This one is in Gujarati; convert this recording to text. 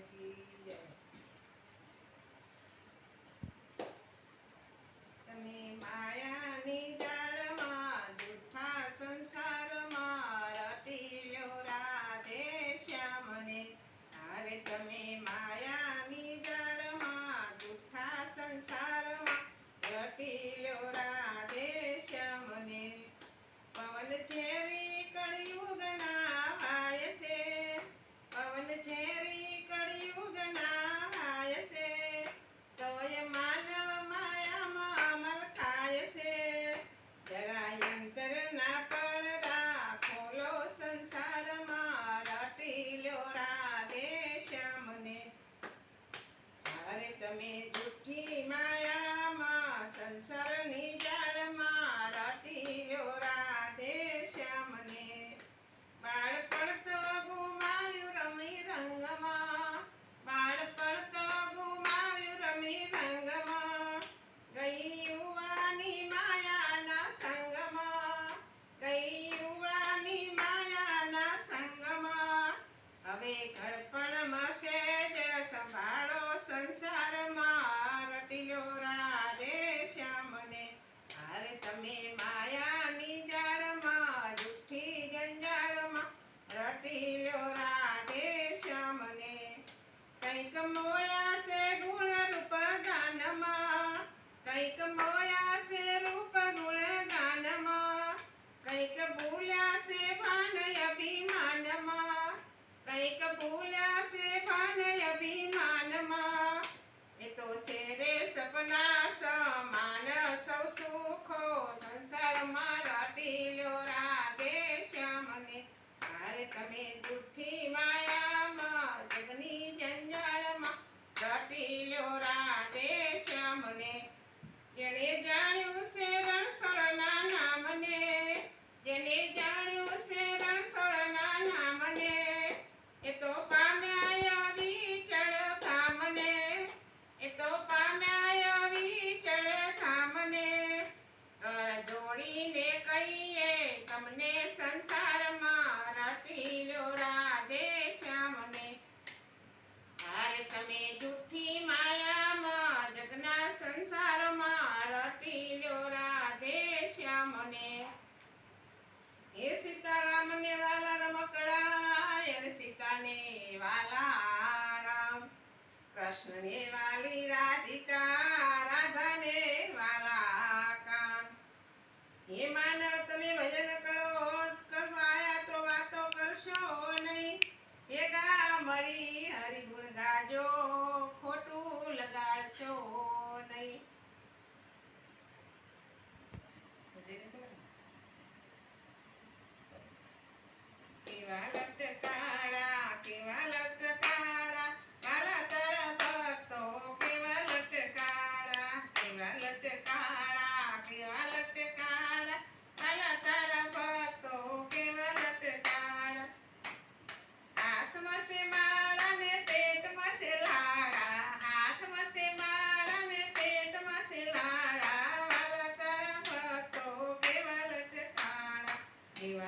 कि মাসে જેણે જાણ્યું છે રણછોડના નામને જોડીને કહીએ, તમને સંસારમાં રટી લો રાધે શ્યામને. હારે તમે જો કૃષ્ણને વાલી રાધિકા રાધાને વાલા કાન હે માનવ તમે ભજન Are you?